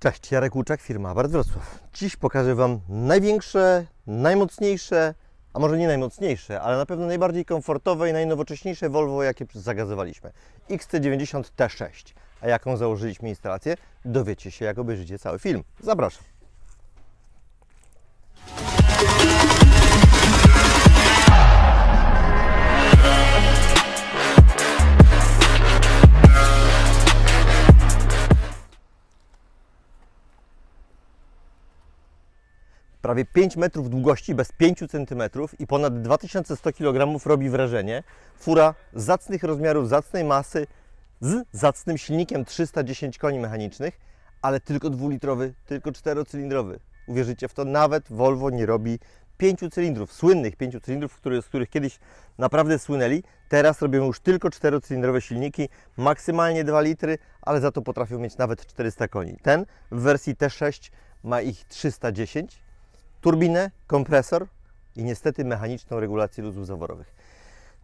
Cześć, Jarek Łuczak, firma Bart Wrocław. Dziś pokażę Wam największe, najmocniejsze, a może nie najmocniejsze, ale na pewno najbardziej komfortowe i najnowocześniejsze Volvo, jakie zagazowaliśmy. XC90 T6. A jaką założyliśmy instalację? Dowiecie się, jak obejrzycie cały film. Zapraszam. Prawie 5 metrów długości bez 5 cm i ponad 2100 kg robi wrażenie. Fura zacnych rozmiarów, zacnej masy z zacnym silnikiem 310 koni mechanicznych, ale tylko dwulitrowy, tylko czterocylindrowy. Uwierzycie w to, nawet Volvo nie robi 5 cylindrów, słynnych 5 cylindrów, z których kiedyś naprawdę słynęli. Teraz robią już tylko czterocylindrowe silniki, maksymalnie 2 litry, ale za to potrafią mieć nawet 400 koni. Ten w wersji T6 ma ich 310 turbinę, kompresor i niestety mechaniczną regulację luzów zaworowych.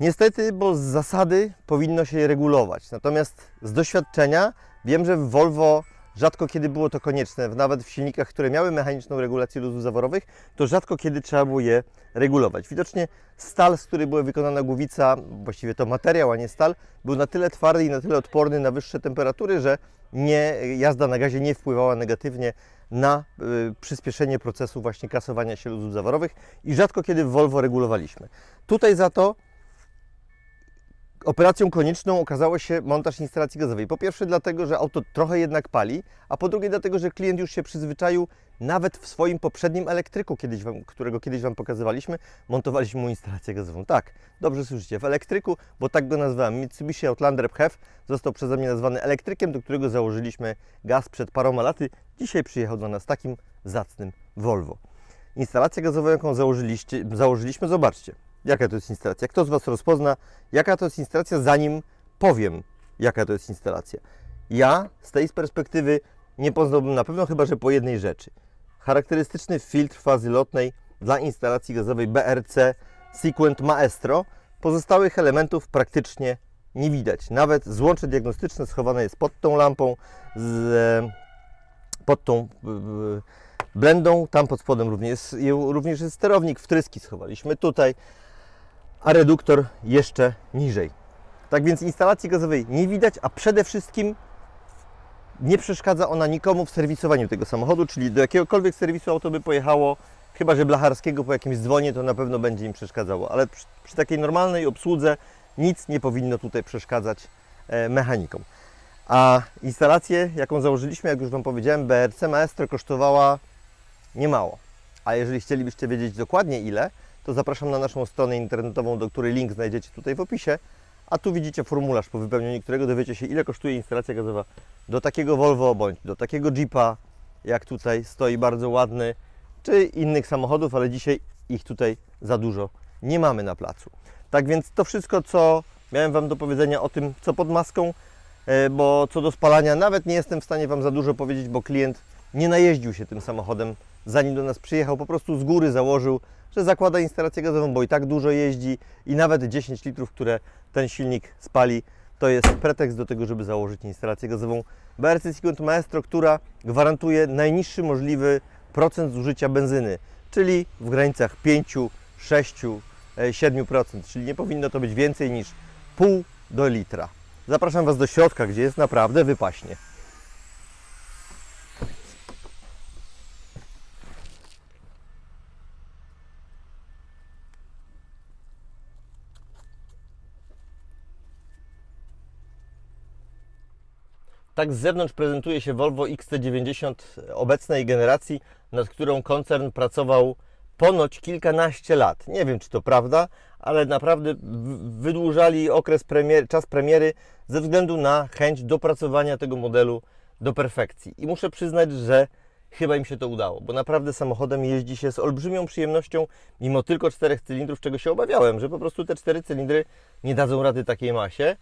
Niestety, bo z zasady powinno się je regulować. Natomiast z doświadczenia wiem, że w Volvo rzadko kiedy było to konieczne. Nawet w silnikach, które miały mechaniczną regulację luzów zaworowych, to rzadko kiedy trzeba było je regulować. Widocznie stal, z której była wykonana głowica, właściwie to materiał, a nie stal, był na tyle twardy i na tyle odporny na wyższe temperatury, że nie, jazda na gazie nie wpływała negatywnie na y, przyspieszenie procesu właśnie kasowania się luzów zaworowych i rzadko kiedy w Volvo regulowaliśmy. Tutaj za to operacją konieczną okazało się montaż instalacji gazowej. Po pierwsze dlatego, że auto trochę jednak pali, a po drugie dlatego, że klient już się przyzwyczaił nawet w swoim poprzednim elektryku, kiedyś wam, którego kiedyś Wam pokazywaliśmy, montowaliśmy mu instalację gazową. Tak, dobrze słyszycie, w elektryku, bo tak go nazwałem. Mitsubishi Outlander PHEV został przeze mnie nazwany elektrykiem, do którego założyliśmy gaz przed paroma laty. Dzisiaj przyjechał do nas takim zacnym Volvo. Instalacja gazowa, jaką założyliście, założyliśmy, zobaczcie, jaka to jest instalacja. Kto z Was rozpozna, jaka to jest instalacja, zanim powiem, jaka to jest instalacja. Ja z tej perspektywy nie poznałbym na pewno chyba, że po jednej rzeczy. Charakterystyczny filtr fazy lotnej dla instalacji gazowej BRC Sequent Maestro. Pozostałych elementów praktycznie nie widać. Nawet złącze diagnostyczne schowane jest pod tą lampą, z, e, pod tą blendą. Tam pod spodem również, również jest sterownik. Wtryski schowaliśmy tutaj, a reduktor jeszcze niżej. Tak więc instalacji gazowej nie widać, a przede wszystkim nie przeszkadza ona nikomu w serwisowaniu tego samochodu, czyli do jakiegokolwiek serwisu auto by pojechało, chyba że blacharskiego po jakimś dzwonie, to na pewno będzie im przeszkadzało, ale przy, przy takiej normalnej obsłudze nic nie powinno tutaj przeszkadzać e, mechanikom. A instalację, jaką założyliśmy, jak już Wam powiedziałem, BRC Maestro kosztowała niemało. A jeżeli chcielibyście wiedzieć dokładnie ile, to zapraszam na naszą stronę internetową, do której link znajdziecie tutaj w opisie. A tu widzicie formularz, po wypełnieniu którego dowiecie się, ile kosztuje instalacja gazowa do takiego Volvo bądź do takiego Jeepa, jak tutaj stoi bardzo ładny, czy innych samochodów, ale dzisiaj ich tutaj za dużo nie mamy na placu. Tak więc to wszystko, co miałem Wam do powiedzenia o tym, co pod maską, e, bo co do spalania, nawet nie jestem w stanie Wam za dużo powiedzieć, bo klient nie najeździł się tym samochodem, zanim do nas przyjechał, po prostu z góry założył, że zakłada instalację gazową, bo i tak dużo jeździ i nawet 10 litrów, które ten silnik spali, to jest pretekst do tego, żeby założyć instalację gazową BRC Sequent Maestro, która gwarantuje najniższy możliwy procent zużycia benzyny, czyli w granicach 5, 6, e, 7%, czyli nie powinno to być więcej niż pół do litra. Zapraszam Was do środka, gdzie jest naprawdę wypaśnie. Tak z zewnątrz prezentuje się Volvo XC90 obecnej generacji, nad którą koncern pracował ponoć kilkanaście lat. Nie wiem, czy to prawda, ale naprawdę wydłużali okres premier, czas premiery ze względu na chęć dopracowania tego modelu do perfekcji. I muszę przyznać, że chyba im się to udało, bo naprawdę samochodem jeździ się z olbrzymią przyjemnością, mimo tylko czterech cylindrów, czego się obawiałem, że po prostu te cztery cylindry nie dadzą rady takiej masie,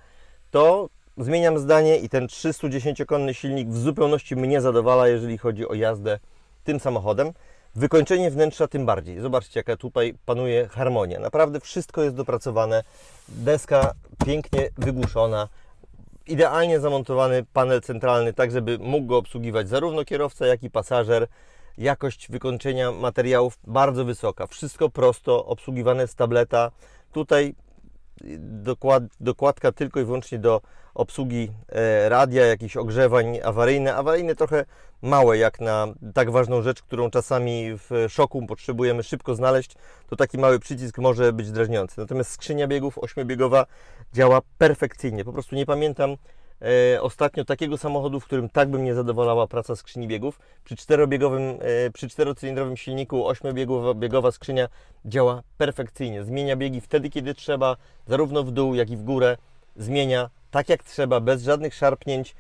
to zmieniam zdanie i ten 310-konny silnik w zupełności mnie zadowala, jeżeli chodzi o jazdę tym samochodem. Wykończenie wnętrza tym bardziej. Zobaczcie, jaka tutaj panuje harmonia. Naprawdę wszystko jest dopracowane. Deska pięknie wygłuszona. idealnie zamontowany panel centralny, tak żeby mógł go obsługiwać zarówno kierowca, jak i pasażer. Jakość wykończenia materiałów bardzo wysoka. Wszystko prosto, obsługiwane z tableta. Tutaj dokład, dokładka tylko i wyłącznie do obsługi e, radia, jakichś ogrzewań awaryjne. Awaryjne trochę małe jak na tak ważną rzecz, którą czasami w szoku potrzebujemy szybko znaleźć, to taki mały przycisk może być drażniący. Natomiast skrzynia biegów ośmiobiegowa działa perfekcyjnie. Po prostu nie pamiętam e, ostatnio takiego samochodu, w którym tak by mnie zadowalała praca skrzyni biegów. Przy czterobiegowym, e, przy czterocylindrowym silniku ośmiobiegowa biegowa skrzynia działa perfekcyjnie. Zmienia biegi wtedy, kiedy trzeba, zarówno w dół, jak i w górę. Zmienia tak jak trzeba, bez żadnych szarpnięć,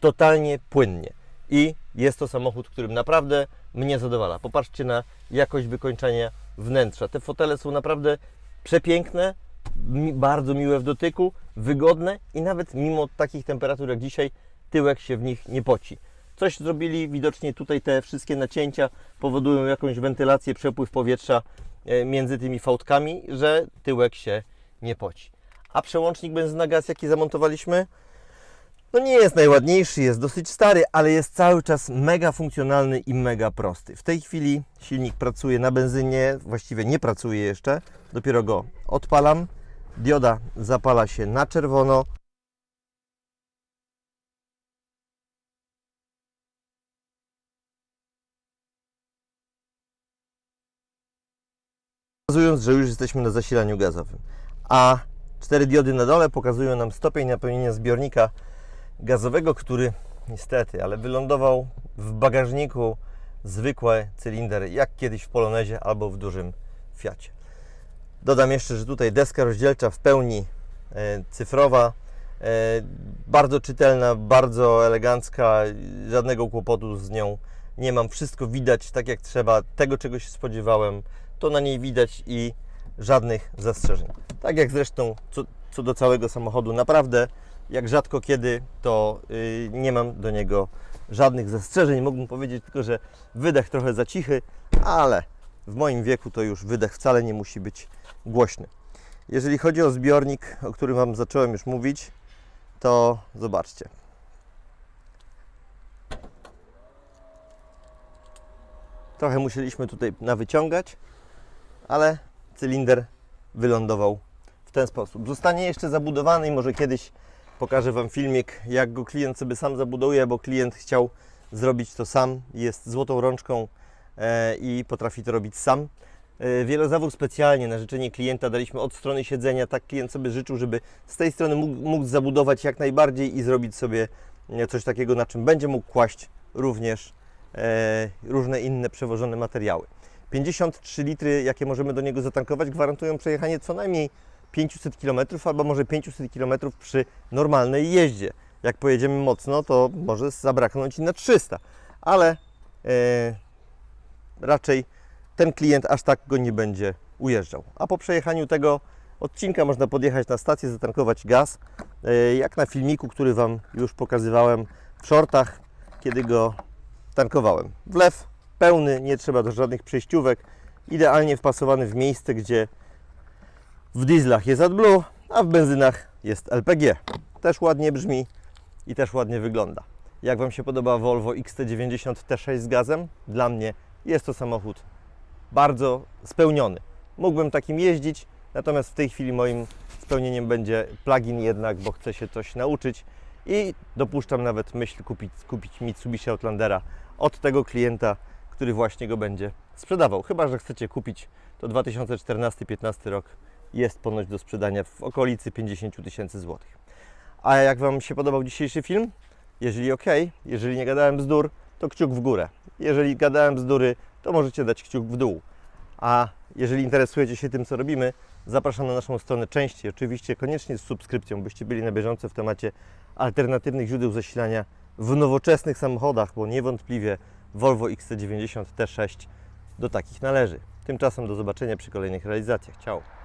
totalnie płynnie. I jest to samochód, którym naprawdę mnie zadowala. Popatrzcie na jakość wykończenia wnętrza. Te fotele są naprawdę przepiękne, bardzo miłe w dotyku, wygodne i nawet mimo takich temperatur jak dzisiaj, tyłek się w nich nie poci. Coś zrobili, widocznie tutaj te wszystkie nacięcia powodują jakąś wentylację, przepływ powietrza e, między tymi fałdkami, że tyłek się nie poci. A przełącznik benzyna gaz, jaki zamontowaliśmy, no nie jest najładniejszy, jest dosyć stary, ale jest cały czas mega funkcjonalny i mega prosty. W tej chwili silnik pracuje na benzynie, właściwie nie pracuje jeszcze, dopiero go odpalam. Dioda zapala się na czerwono. Pokazując, że już jesteśmy na zasilaniu gazowym. A cztery diody na dole pokazują nam stopień napełnienia zbiornika gazowego, który niestety, ale wylądował w bagażniku zwykły cylinder, jak kiedyś w Polonezie albo w dużym Fiacie. Dodam jeszcze, że tutaj deska rozdzielcza w pełni e, cyfrowa, e, bardzo czytelna, bardzo elegancka, żadnego kłopotu z nią nie mam. Wszystko widać tak jak trzeba, tego czego się spodziewałem, to na niej widać i żadnych zastrzeżeń. Tak jak zresztą co, co do całego samochodu, naprawdę jak rzadko kiedy, to y, nie mam do niego żadnych zastrzeżeń. Mógłbym powiedzieć tylko, że wydech trochę za cichy, ale w moim wieku to już wydech wcale nie musi być głośny. Jeżeli chodzi o zbiornik, o którym Wam zacząłem już mówić, to zobaczcie. Trochę musieliśmy tutaj nawyciągać, ale cylinder wylądował w ten sposób. Zostanie jeszcze zabudowany i może kiedyś pokażę Wam filmik, jak go klient sobie sam zabuduje, bo klient chciał zrobić to sam. Jest złotą rączką i potrafi to robić sam. E, Wielozawór specjalnie na życzenie klienta daliśmy od strony siedzenia. Tak klient sobie życzył, żeby z tej strony mógł, mógł zabudować jak najbardziej i zrobić sobie e, coś takiego, na czym będzie mógł kłaść również e, różne inne przewożone materiały. 53 litry, jakie możemy do niego zatankować, gwarantują przejechanie co najmniej 500 km albo może 500 km przy normalnej jeździe. Jak pojedziemy mocno, to może zabraknąć i na 300, ale e, raczej ten klient aż tak go nie będzie ujeżdżał. A po przejechaniu tego odcinka można podjechać na stację, zatankować gaz, e, jak na filmiku, który Wam już pokazywałem w shortach, kiedy go tankowałem. Wlew pełny, nie trzeba do żadnych przejściówek, idealnie wpasowany w miejsce, gdzie w dieslach jest AdBlue, a w benzynach jest LPG. Też ładnie brzmi i też ładnie wygląda. Jak Wam się podoba Volvo XC90 T6 z gazem? Dla mnie jest to samochód bardzo spełniony. Mógłbym takim jeździć, natomiast w tej chwili moim spełnieniem będzie plug-in jednak, bo chcę się coś nauczyć i dopuszczam nawet myśl kupić, kupić Mitsubishi Outlandera od tego klienta, który właśnie go będzie sprzedawał. Chyba, że chcecie kupić, to 2014-15 rok jest ponoć do sprzedania w okolicy 50 000 tysięcy złotych. A jak Wam się podobał dzisiejszy film? Jeżeli ok, jeżeli nie gadałem bzdur, to kciuk w górę. Jeżeli gadałem bzdury, to możecie dać kciuk w dół. A jeżeli interesujecie się tym, co robimy, zapraszam na naszą stronę częściej. Oczywiście koniecznie z subskrypcją, byście byli na bieżąco w temacie alternatywnych źródeł zasilania w nowoczesnych samochodach, bo niewątpliwie Volvo XC90 T6 do takich należy. Tymczasem do zobaczenia przy kolejnych realizacjach. Ciao!